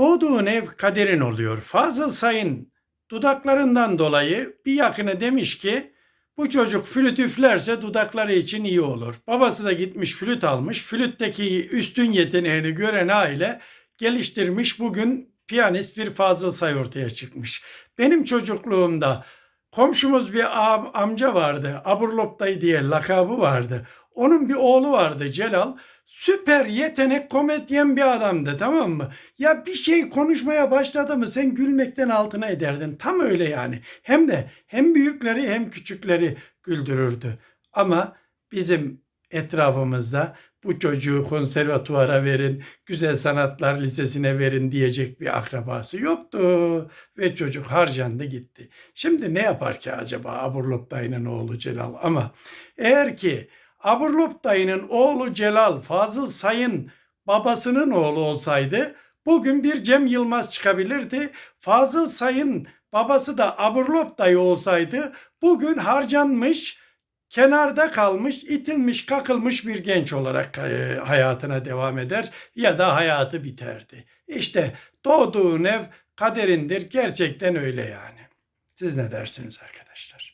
Doğduğun ev kaderin oluyor. Fazıl Say'ın dudaklarından dolayı bir yakını demiş ki bu çocuk flüt üflerse dudakları için iyi olur. Babası da gitmiş flüt almış. Flütteki üstün yeteneğini gören aile geliştirmiş. Bugün piyanist bir Fazıl Say ortaya çıkmış. Benim çocukluğumda komşumuz bir am- amca vardı. Aburlop dayı diye lakabı vardı. Onun bir oğlu vardı Celal. Süper yetenek komedyen bir adamdı tamam mı? Ya bir şey konuşmaya başladı mı sen gülmekten altına ederdin. Tam öyle yani. Hem de hem büyükleri hem küçükleri güldürürdü. Ama bizim etrafımızda bu çocuğu konservatuvara verin, güzel sanatlar lisesine verin diyecek bir akrabası yoktu. Ve çocuk harcandı gitti. Şimdi ne yapar ki acaba Aburlop dayının oğlu Celal? Ama eğer ki Aburlop dayının oğlu Celal Fazıl Say'ın babasının oğlu olsaydı bugün bir Cem Yılmaz çıkabilirdi. Fazıl Say'ın babası da Aburlop dayı olsaydı bugün harcanmış, kenarda kalmış, itilmiş, kakılmış bir genç olarak e, hayatına devam eder ya da hayatı biterdi. İşte doğduğun ev kaderindir. Gerçekten öyle yani. Siz ne dersiniz arkadaşlar?